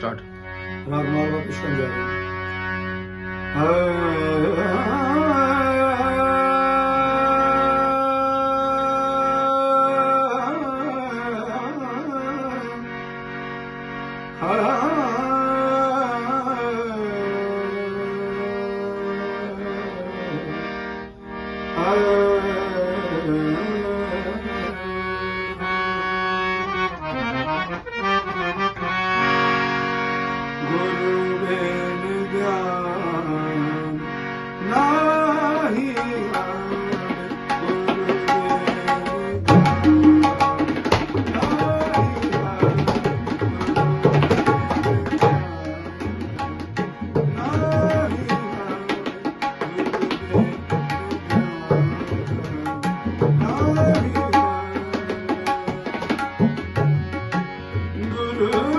Start ਰਾਗ ਮਾਰਵਾ ਪਿਛਣ ਜਾ ਰਹੇ ਗੁਰੂ Guru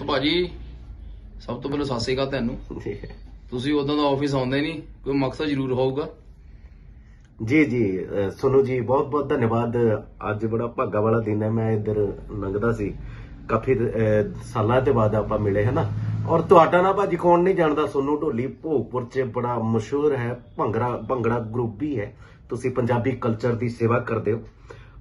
ਰੋਤ ਭਾਜੀ। ਸਭ ਤੋਂ ਪਹਿਲਾਂ ਸਤਿ ਸ਼੍ਰੀ ਅਕਾਲ ਤੁਹਾਨੂੰ। ਤੁਸੀਂ ਉਦੋਂ ਦਾ ਆਫਿਸ ਆਉਂਦੇ ਨਹੀਂ ਕੋਈ ਮਕਸਦ ਜ਼ਰੂਰ ਹੋਊਗਾ। ਜੀ ਜੀ ਅਹ ਸੋਨੂ ਜੀ ਬਹੁਤ ਬਹੁਤ ਧੰਨਵਾਦ। ਅੱਜ ਬੜਾ ਭਾਗਾ ਵਾਲਾ ਦਿਨ ਹੈ ਮੈਂ ਇੱਧਰ ਲੰਘਦਾ ਸੀ। ਕਾਫੀ ਅਹ, ਸਾਲਾਂ ਦੇ ਬਾਅਦ ਆਪਾਂ ਮਿਲੇ ਹਨਾ? ਔਰ ਤੁਹਾਡਾ ਨਾ ਭਾਜੀ ਕੌਣ ਨਹੀਂ ਜਾਣਦਾ ਸੋਨੂ ਢੋਲੀ ਭੋਗਪੁਰ 'ਚ ਬੜਾ ਮਸ਼ਹੂਰ ਹੈ ਭੰਗੜਾ ਭੰਗੜਾ ਗਰੁੱਪ ਵੀ ਹੈ। ਤੁਸੀਂ ਪੰਜਾਬੀ ਕਲਚਰ ਦੀ ਸੇਵਾ ਕਰਦੇ ਹੋ।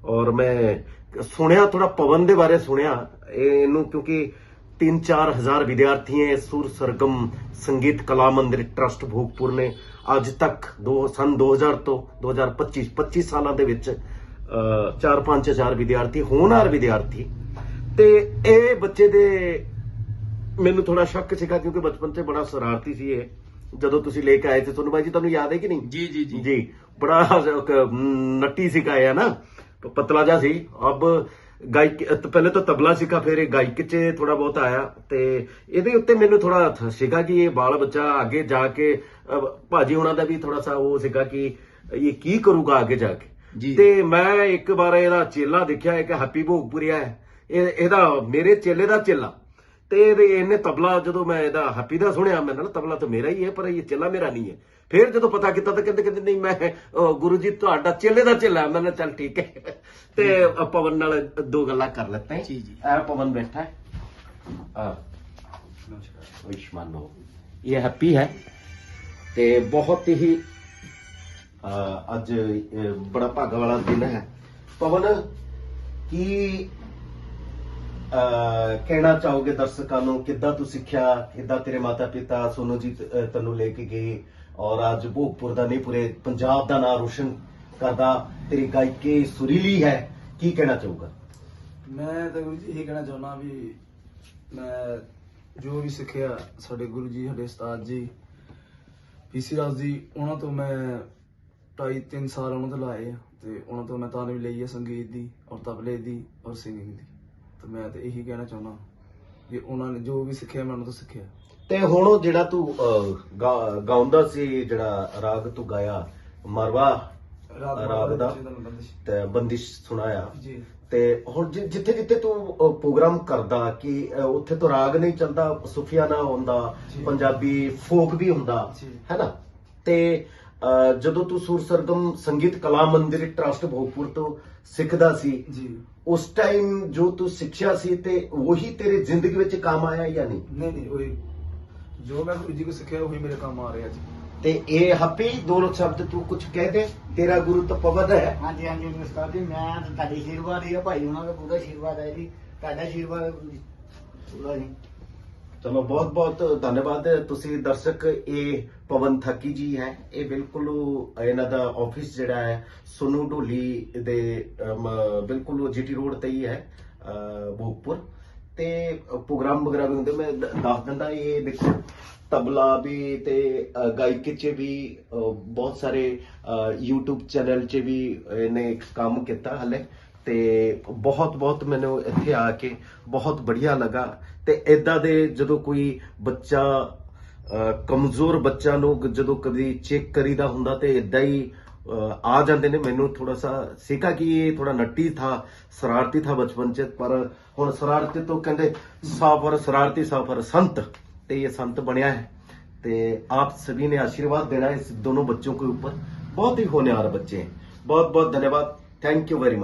ਔਰ ਮੈਂ ਸੁਣਿਆ ਥੋੜਾ ਪਵਨ ਦੇ ਬਾਰੇ ਸੁਣਿਆ। ਇਹ- ਇਹਨੂੰ ਕਿਉਂਕਿ 3-4 ਹਜ਼ਾਰ ਵਿਦਿਆਰਥੀ ਹੈ ਸੁਰ ਸਰਗਮ ਸੰਗੀਤ ਕਲਾ ਮੰਦਿਰ ਟਰਸਟ ਭੋਗਪੁਰ ਨੇ ਅੱਜ ਤੱਕ ਦੋ ਸਨ 2000 ਤੋਂ 2025 25 ਸਾਲਾਂ ਦੇ ਵਿੱਚ 4-5 ਹਜ਼ਾਰ ਵਿਦਿਆਰਥੀ ਹੋਣਹਾਰ ਵਿਦਿਆਰਥੀ ਤੇ ਇਹ ਬੱਚੇ ਦੇ ਮੈਨੂੰ ਥੋੜਾ ਸ਼ੱਕ ਸੀਗਾ ਕਿਉਂਕਿ ਬਚਪਨ 'ਚ ਬੜਾ ਸ਼ਰਾਰਤੀ ਸੀ ਇਹ ਜਦੋਂ ਤੁਸੀਂ ਲੈ ਕੇ ਆਏ ਸੀ ਤੁਹਾਨੂੰ ਬਾਈ ਜੀ ਤੁਹਾਨੂੰ ਯਾਦ ਹੈ ਕਿ ਨਹੀਂ ਜੀ ਜੀ ਜੀ ਜੀ ਬੜਾ ਨੱਟੀ ਸਿਖਾਇਆ ਨਾ ਪ- ਪਤਲਾ ਜਿਹਾ ਸੀ ਅਬ ਗਾਇਕ ਪਹਿਲੇ ਤਾਂ ਤਬਲਾ ਸਿੱਖਾ ਫਿਰ ਇਹ ਗਾਇਕ 'ਚ ਥੋੜਾ ਬਹੁਤ ਆਇਆ ਤੇ ਇਹਦੇ ਉੱਤੇ ਮੈਨੂੰ ਥੋੜਾ ਸੀਗਾ ਕਿ ਇਹ ਬਾਲ ਬੱਚਾ ਅੱਗੇ ਜਾ ਕੇ ਭਾਜੀ ਉਹਨਾਂ ਦਾ ਵੀ ਥੋੜਾ ਸਾ ਉਹ ਸੀਗਾ ਕਿ ਇਹ ਕੀ ਕਰੂਗਾ ਅੱਗੇ ਜਾ ਕੇ। ਤੇ ਮੈਂ ਇੱਕ ਵਾਰ ਇਹਦਾ ਚੇਲਾ ਦੇਖਿਆ ਇੱਕ ਹੈਪੀ ਭੋਗਪੁਰੀਆ ਹੈ। ਇਹ ਇਹਦਾ ਮੇਰੇ ਚੇਲੇ ਦਾ ਚੇਲਾ। ਤੇ ਇਹਨੇ ਤਬਲਾ ਜਦੋਂ ਮੈਂ ਇਹਦਾ ਹੈਪੀ ਦਾ ਸੁਣਿਆ ਮੈਂ ਨਾ ਤਬਲਾ ਤਾਂ ਮੇਰਾ ਹੀ ਹੈ ਪਰ ਇਹ ਚੇਲਾ ਮੇਰਾ ਨਹੀਂ ਹੈ। ਫਿਰ ਜਦੋਂ ਪਤਾ ਕੀਤਾ ਤਾਂ ਕਹਿੰਦੇ ਕਹਿੰਦੇ ਨਹੀਂ ਮੈਂ ਗੁਰੂ ਜੀ ਤੁਹਾਡਾ ਚੇਲੇ ਦਾ ਚੇਲਾ। ਮੈਂ ਕਿਹਾ ਚੱਲ ਠੀਕ ਹੈ। ਤੇ ਪਵਨ ਨਾਲ ਦੋ ਗੱਲਾਂ ਕਰ ਲੈਤੇ ਜੀ, ਜੀ। ਇਹ ਪਵਨ ਬੈਠਾ ਹੈ। ਆ ਵਿਸ਼ਮਾਨੋ ਇਹ ਹੈਪੀ ਹੈ। ਤੇ ਬਹੁਤ ਹੀ ਅੱਜ ਬੜਾ ਭਾਗਾ ਵਾਲਾ ਦਿਨ ਹੈ। ਪਵਨ ਕੀ ਕਹਿਣਾ ਚਾਹੋਗੇ ਦਰਸ਼ਕਾਂ ਨੂੰ? ਕਿੱਦਾਂ ਤੂੰ ਸਿੱਖਿਆ? ਕਿੱਦਾਂ ਤੇਰੇ ਮਾਤਾ ਪਿਤਾ ਸੋਨੂ ਜੀ ਤੈਨੂੰ ਲੈ ਕੇ ਗਏ? ਔਰ ਅੱਜ ਭੋਗਪੁਰ ਦਾ ਨਹੀਂ, ਪੂਰੇ ਪੰਜਾਬ ਦਾ ਨਾਮ ਰੋਸ਼ਨ ਕਰਦਾ ਤੇਰੀ ਗਾਇਕੀ ਸੁਰੀਲੀ ਹੈ, ਕੀ ਕਹਿਣਾ ਚਾਹੂਗਾ? ਮੈਂ ਤਾਂ ਗੁਰੂ ਜੀ ਇਹ ਕਹਿਣਾ ਚਾਹੁੰਦਾ ਵੀ ਮੈਂ ਜੋ ਵੀ ਸਿੱਖਿਆ ਸਾਡੇ ਗੁਰੂ ਜੀ, ਸਾਡੇ ਉਸਤਾਦ ਜੀ ਪੀਸੀ ਰਾਜ ਜੀ, ਉਹਨਾਂ ਤੋਂ ਮੈਂ 2.5 3 ਸਾਲ ਉਹਨਾਂ ਤੋਂ ਲਾਏ ਆ ਤੇ ਉਹਨਾਂ ਤੋਂ ਮੈਂ ਤਾਲੀਮ ਲਈ ਹੈ ਸੰਗੀਤ ਦੀ ਔਰ ਤਬਲੇ ਦੀ ਔਰ ਸਿੰਗਿੰਗ ਦੀ। ਤੇ ਮੈਂ ਤੇ ਇਹੀ ਕਹਿਣਾ ਚਾਹੁੰਦਾ ਵੀ ਉਹਨਾਂ ਨੇ ਜੋ ਵੀ ਸਿੱਖਿਆ, ਮੈਂ ਉਹਨਾਂ ਤੋਂ ਸਿੱਖਿਆ। ਤੇ ਹੁਣ ਉਹ ਜਿਹੜਾ ਤੂੰ ਅਹ, ਗਾ- ਗਾਉਂਦਾ ਸੀ ਜਿਹੜਾ ਰਾਗ ਤੂੰ ਗਾਇਆ ਮਰਵਾ ਰਾਗ ਦਾ ਤੇ ਬੰਦਿਸ਼ ਸੁਣਾਇਆ। ਜੀ। ਤੇ ਹੁਣ ਜਿ- ਜਿੱਥੇ ਜਿੱਥੇ ਤੂੰ ਪ੍ਰੋਗਰਾਮ ਕਰਦਾ ਕਿ ਅਹ, ਉੱਥੇ ਤੋਂ ਰਾਗ ਨਹੀਂ ਚੱਲਦਾ ਸੁਫੀਆਨਾ ਹੁੰਦਾ ਜੀ। ਪੰਜਾਬੀ ਫੋਕ ਵੀ ਹੁੰਦਾ ਜੀ। ਹੈ ਨਾ? ਤੇ ਅਹ, ਜਦੋਂ ਤੂੰ ਸੁਰ ਸਰਗਮ ਸੰਗੀਤ ਕਲਾ ਮੰਦਿਰ ਟਰਸਟ ਭੋਗਪੁਰ ਤੋਂ ਸਿੱਖਦਾ ਸੀ ਜੀ। ਉਸ ਟਾਈਮ ਜੋ ਤੂੰ ਸਿੱਖਿਆ ਸੀ ਤੇ ਉਹੀ ਤੇਰੀ ਜ਼ਿੰਦਗੀ ਵਿੱਚ ਕੰਮ ਆਇਆ ਜਾਂ ਨਹੀਂ? ਨਹੀਂ ਨਹੀਂ ਉਹ ਜੋ ਮੈਂ ਗੁਰੂ ਜੀ ਕੋ ਸਿੱਖਿਆ ਉਹੀ ਮੇਰੇ ਕੰਮ ਆ ਰਿਹਾ ਜੀ। ਤੇ ਇਹ ਹੱਪੀ ਦੋ ਸ਼ਬਦ ਤੂੰ ਕੁਝ ਕਹਿ ਦੇ ਤੇਰਾ ਗੁਰੂ ਤਾਂ ਪਵਨ ਹੈ। ਹਾਂਜੀ ਹਾਂਜੀ ਨਮਸਕਾਰ ਜੀ ਮੈਂ ਤਾਂ ਤੁਹਾਡੀ ਆਸ਼ੀਰਵਾਦ ਹੀ ਆ ਭਾਈ ਉਹਨਾਂ ਦਾ ਪੂਰਾ ਆਸ਼ੀਰਵਾਦ ਹੈ ਜੀ। ਤੁਹਾਡਾ ਆਸ਼ੀਰਵਾਦ ਹੈ ਗੁਰੂ ਜੀ। ਪੂਰਾ ਜੀ। ਚਲੋ ਬਹੁਤ ਬਹੁਤ ਧੰਨਵਾਦ। ਤੁਸੀਂ ਦਰਸ਼ਕ ਇਹ ਪਵਨ ਥੱਕੀ ਜੀ ਹੈ। ਇਹ ਬਿਲਕੁਲ ਇਹਨਾਂ ਦਾ ਆਫਿਸ ਜਿਹੜਾ ਹੈ ਸੋਨੂ ਢੋਲੀ ਦੇ ਬਿਲਕੁਲ ਜੀਟੀ ਰੋਡ ਤੇ ਹੀ ਹੈ ਭੋਗਪੁਰ। ਤੇ ਪ੍ਰੋਗਰਾਮ ਵਗੈਰਾ ਵੀ ਹੁੰਦੇ ਮੈਂ ਦੱਸ ਦਿੰਦਾ ਇਹ ਦੇਖੋ ਤਬਲਾ ਵੀ ਤੇ ਗਾਇਕੀ 'ਚ ਵੀ ਬਹੁਤ ਸਾਰੇ ਅ, YouTube ਚੈਨਲ 'ਚ ਵੀ ਇਹਨੇ ਕੰਮ ਕੀਤਾ ਹਲੇ ਤੇ ਬਹੁਤ ਬਹੁਤ ਮੈਨੂੰ ਇੱਥੇ ਆ ਕੇ ਬਹੁਤ ਬੜੀਆ ਲੱਗਾ ਤੇ ਇਦਾਂ ਦੇ ਜਦੋਂ ਕੋਈ ਬੱਚਾ ਕਮਜ਼ੋਰ ਬੱਚਾ ਨੂੰ ਜਦੋਂ ਕਦੀ ਚੈੱਕ ਕਰੀਦਾ ਹੁੰਦਾ ਤੇ ਇਦਾਂ ਹੀ ਅ, ਆ ਜਾਂਦੇ ਨੇ ਮੈਨੂੰ ਥੋੜਾ ਸਾ ਸੀਖਾ ਕਿ ਇਹ ਥੋੜਾ ਨੱਟੀ ਥਾ शरारती था बचपन से पर ਹੁਣ शरारती तो ਕਹਿੰਦੇ ਸਾਫਰ शरारती साफर संत ਤੇ ਇਹ संत ਬਣਿਆ ਹੈ ਤੇ आप सभी ने आशीर्वाद देना है इस दोनों बच्चों के ऊपर बहुत ही होनहार बच्चे हैं बहुत बहुत धन्यवाद थैंक यू वेरी मच